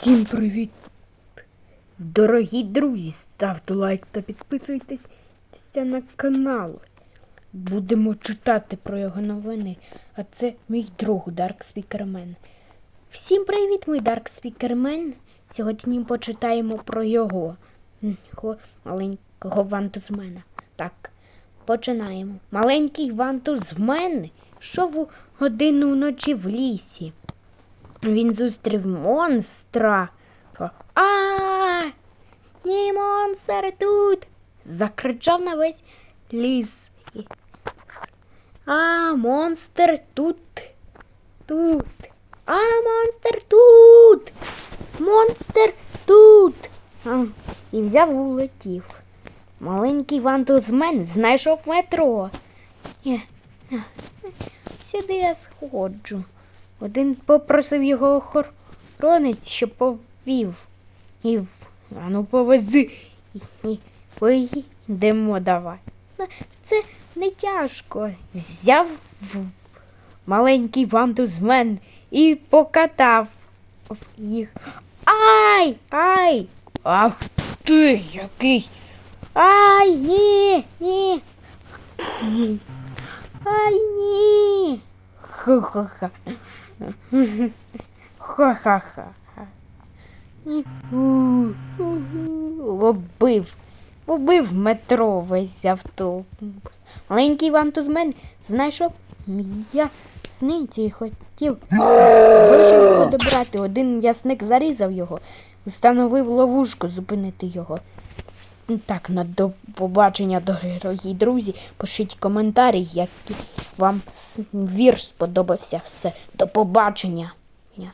Всім привіт! Дорогі друзі, ставте лайк та підписуйтесь на канал. Будемо читати про його новини. А це мій друг Дарк Спікермен. Всім привіт, мій Дарк Спікермен. Сьогодні почитаємо про його, маленького вантузмена. Так, починаємо. Маленький вантузмен йшов у годину вночі в лісі. Він зустрів монстра. А! Ні, монстр тут. закричав на весь ліс. А, монстр тут. Тут. А, монстр тут. Монстр тут. А, і взяв улетів. Маленький вантузмен знайшов метро. Сюди я сходжу. Один попросив його охоронець, щоб повів. І в- а ну повези. Поїдемо давай. Ну, Це не тяжко. Взяв маленький вантузмен і покатав їх. Ай! Ай! Ах ти який! Ай, ні, ні. Ай. Ха-ха-ха. Ха-ха-ха. Убив. Убив метро весь автобус. Маленький вантузмен знайшов м'ясниці і хотів гроші подобрати. Один м'ясник зарізав його, встановив ловушку зупинити його. Так, на до побачення, дорогі друзі. Пишіть коментарі, який вам вірш сподобався. Все. До побачення. Ня.